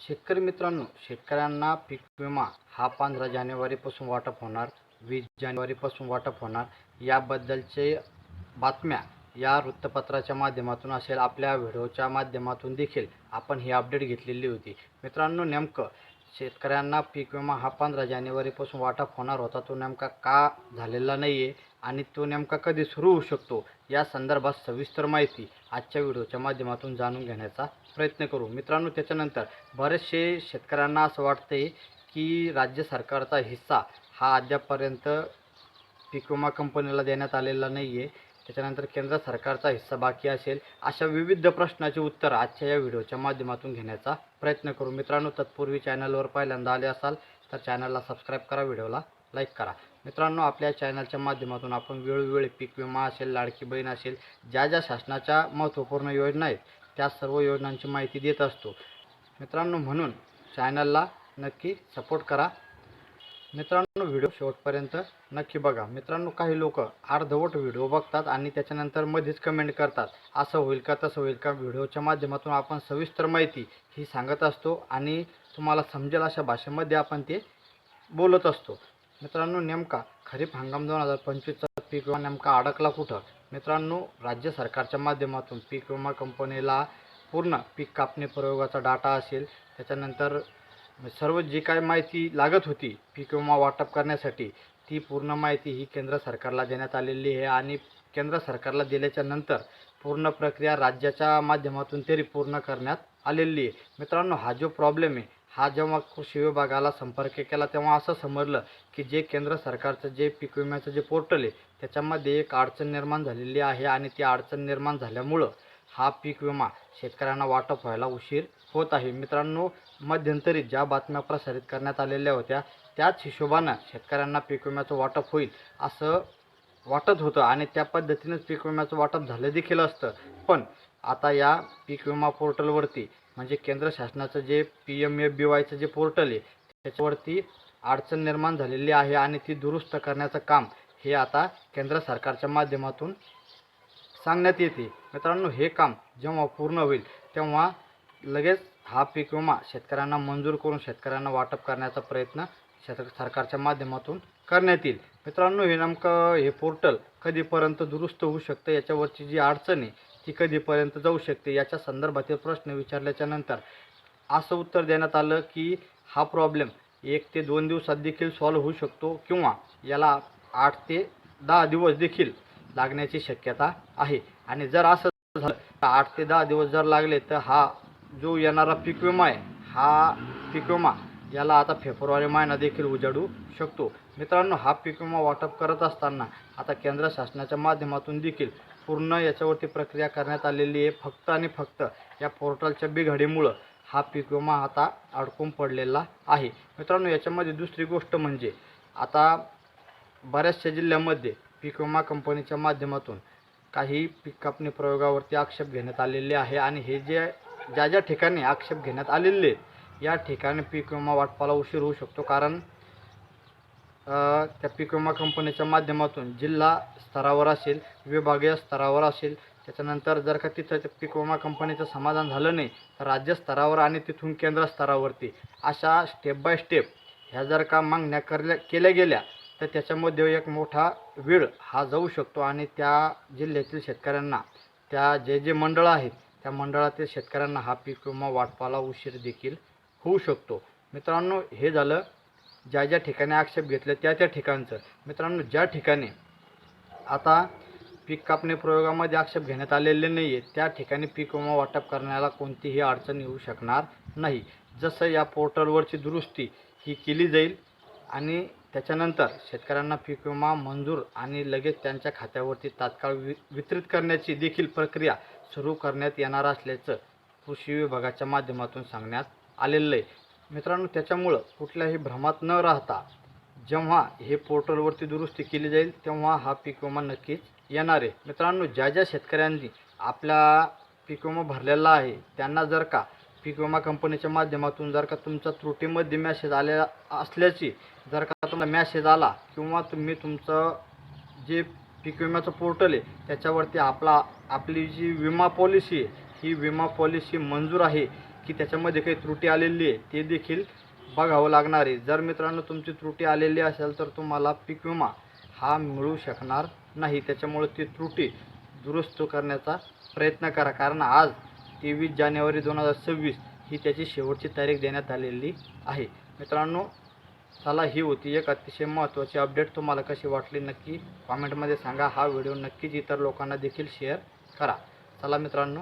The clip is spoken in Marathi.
शेतकरी मित्रांनो शेतकऱ्यांना पीक विमा हा पंधरा जानेवारीपासून वाटप होणार वीस जानेवारीपासून वाटप होणार. याबद्दलचे बातम्या या वृत्तपत्राच्या माध्यमातून असेल आपल्या व्हिडिओच्या माध्यमातून देखील आपण ही अपडेट घेतलेली होती. मित्रांनो नेमकं शेतकऱ्यांना पीक विमा हा पंधरा जानेवारीपासून वाटप होणार होता. तो नेमका का झालेला नाही आहे आणि तो नेमका कधी सुरू होऊ शकतो या संदर्भात सविस्तर माहिती आजच्या व्हिडिओच्या माध्यमातून जाणून घेण्याचा प्रयत्न करू. मित्रांनो त्याच्यानंतर बरेचसे शेतकऱ्यांना असं वाटते की राज्य सरकारचा हिस्सा हा अद्यापपर्यंत पीक विमा कंपनीला देण्यात आलेला नाही आहे त्याच्यानंतर केंद्र सरकारचा हिस्सा बाकी असेल अशा विविध प्रश्नाचे उत्तर आजच्या या व्हिडिओच्या माध्यमातून घेण्याचा प्रयत्न करू. मित्रांनो तत्पूर्वी चॅनलवर पहिल्यांदा आले असाल तर चॅनलला सबस्क्राईब करा व्हिडिओला लाईक करा. मित्रांनो आपल्या चॅनलच्या माध्यमातून आपण वेळोवेळी पीक विमा असेल लाडकी बहीण असेल ज्या ज्या शासनाच्या महत्त्वपूर्ण योजना आहेत त्या सर्व योजनांची माहिती देत असतो. मित्रांनो म्हणून चॅनलला नक्की सपोर्ट करा. मित्रांनो व्हिडिओ शेवटपर्यंत नक्की बघा. मित्रांनो काही लोक अर्धवट व्हिडिओ बघतात आणि त्याच्यानंतर मध्येच कमेंट करतात. असं होईल का तसं होईल का? व्हिडिओच्या माध्यमातून आपण सविस्तर माहिती ही सांगत असतो आणि तुम्हाला समजेल अशा भाषेमध्ये आपण ते बोलत असतो. मित्रांनो नेमका खरीप हंगाम दोन हजार पंचवीसचा पीक विमा नेमका अडकला कुठं? मित्रांनो राज्य सरकारच्या माध्यमातून पीक विमा कंपनीला पूर्ण पीक कापणी प्रयोगाचा डाटा असेल. त्याच्यानंतर सर्व जी काय माहिती लागत होती पीक विमा वाटप करण्यासाठी ती पूर्ण माहिती ही केंद्र सरकारला देण्यात आलेली आहे आणि केंद्र सरकारला दिल्याच्या नंतर पूर्ण प्रक्रिया राज्याच्या माध्यमातून तरी पूर्ण करण्यात आलेली आहे. मित्रांनो हा जो प्रॉब्लेम आहे हा जेव्हा कृषी विभागाला संपर्क केला तेव्हा असं समजलं की जे केंद्र सरकारचं जे पीक विम्याचं जे पोर्टल आहे त्याच्यामध्ये एक अडचण निर्माण झालेली आहे आणि ती अडचण निर्माण झाल्यामुळं हा पीक विमा शेतकऱ्यांना वाटप व्हायला उशीर होत आहे. मित्रांनो मध्यंतरी ज्या बातम्या प्रसारित करण्यात आलेल्या होत्या त्याच हिशोबानं शेतकऱ्यांना पीक विम्याचं वाटप होईल असं वाटत होतं आणि त्या पद्धतीनेच पीक विम्याचं वाटप झालं देखील असतं. पण आता या पीक विमा पोर्टलवरती म्हणजे केंद्र शासनाचं जे पी एम एफ बी वायचं जे पोर्टल आहे त्याच्यावरती अडचण निर्माण झालेली आहे आणि ती दुरुस्त करण्याचं काम हे आता केंद्र सरकारच्या माध्यमातून सांगण्यात येते. मित्रांनो हे काम जेव्हा पूर्ण होईल तेव्हा लगेच हा पीक विमा शेतकऱ्यांना मंजूर करून शेतकऱ्यांना वाटप करण्याचा प्रयत्न शेत सरकारच्या माध्यमातून करण्यात येईल. मित्रांनो हे नेमकं हे पोर्टल कधीपर्यंत दुरुस्त होऊ शकतं? याच्यावरची जी अडचण आहे ती कधीपर्यंत जाऊ शकते? याच्या संदर्भातील प्रश्न विचारल्याच्या नंतर असं उत्तर देण्यात आलं की हा प्रॉब्लेम एक ते दोन दिवसात देखील सॉल्व्ह होऊ शकतो किंवा याला आठ ते दहा दिवस देखील लागण्याची शक्यता आहे. आणि जर असं झालं तर आठ ते दहा दिवस जर लागले तर हा जो येणारा पीक विमा आहे हा पीक विमा याला आता फेब्रुवारी महिना देखील उजाडू शकतो. मित्रांनो हा पीक विमा वाटप करत असताना आता केंद्र शासनाच्या माध्यमातून देखील पूर्ण याच्यावरती प्रक्रिया करण्यात आलेली आहे. फक्त आणि फक्त या पोर्टलच्या बिघाडीमुळं हा पीक विमा आता अडकून पडलेला आहे. मित्रांनो याच्यामध्ये दुसरी गोष्ट म्हणजे आता बऱ्याचशा जिल्ह्यामध्ये पीक विमा कंपनीच्या माध्यमातून काही पीक कापणी प्रयोगावरती आक्षेप घेण्यात आलेले आहे. आणि हे जे ज्या ज्या ठिकाणी आक्षेप घेण्यात आलेले या ठिकाणी पीक विमा वाटपाला उशीर होऊ शकतो. कारण त्या पीक विमा कंपनीच्या माध्यमातून जिल्हा स्तरावर असेल विभागीय स्तरावर असेल त्याच्यानंतर जर का तिथं त्या पीक विमा कंपनीचं समाधान झालं नाही तर राज्य स्तरावर आणि तिथून केंद्र स्तरावरती अशा स्टेप बाय स्टेप ह्या जर का मागण्या करल्या केल्या गेल्या तर त्याच्यामध्ये एक मोठा वेळ हा जाऊ शकतो. आणि त्या जिल्ह्यातील शेतकऱ्यांना त्या जे जे मंडळं आहेत त्या मंडळातील शेतकऱ्यांना हा पीक विमा वाटपाला उशीर देखील होऊ शकतो. मित्रांनो हे झालं. ज्या ज्या ठिकाणी आक्षेप घेतले त्या त्या ठिकाणचं. मित्रांनो ज्या ठिकाणी आता पीक कापणी प्रयोगामध्ये आक्षेप घेण्यात आलेले नाही आहे त्या ठिकाणी पीक विमा वाटप करण्याला कोणतीही अडचण येऊ शकणार नाही. जसं या पोर्टलवरची दुरुस्ती ही केली जाईल आणि त्याच्यानंतर शेतकऱ्यांना पीक विमा मंजूर आणि लगेच त्यांच्या खात्यावरती तात्काळ वि वितरित करण्याची देखील प्रक्रिया सुरू करण्यात येणार असल्याचं कृषी विभागाच्या माध्यमातून सांगण्यात आलेलं आहे. मित्रांनो त्याच्यामुळं कुठल्याही भ्रमात न राहता जेव्हा हे पोर्टलवरती दुरुस्ती केली जाईल तेव्हा हा पीक विमा नक्कीच येणार आहे. मित्रांनो ज्या ज्या शेतकऱ्यांनी आपला पीक विमा भरलेला आहे त्यांना जर का पीक विमा कंपनीच्या माध्यमातून जर का तुमचा त्रुटीमध्ये मॅसेज आल्या असल्याची जर का तुम्हाला मॅसेज आला किंवा तुम्ही तुमचं जे पीक विम्याचं पोर्टल आहे. त्याच्यावरती आपला आपली जी विमा पॉलिसी आहे ही विमा पॉलिसी मंजूर आहे की त्याच्यामध्ये काही त्रुटी आलेली आहे ते देखील बघावं लागणार आहे. जर मित्रांनो तुमची त्रुटी आलेली असेल तर तुम्हाला पीक विमा हा मिळू शकणार नाही. त्याच्यामुळे ती त्रुटी दुरुस्त करण्याचा प्रयत्न करा. कारण आज तेवीस जानेवारी दोन हजार सव्वीस ही त्याची शेवटची तारीख देण्यात आलेली आहे. मित्रांनो चला ही होती एक अतिशय महत्त्वाची अपडेट तुम्हाला कशी वाटली नक्की कॉमेंटमध्ये सांगा. हा व्हिडिओ नक्कीच इतर लोकांना देखील शेअर करा. चला मित्रांनो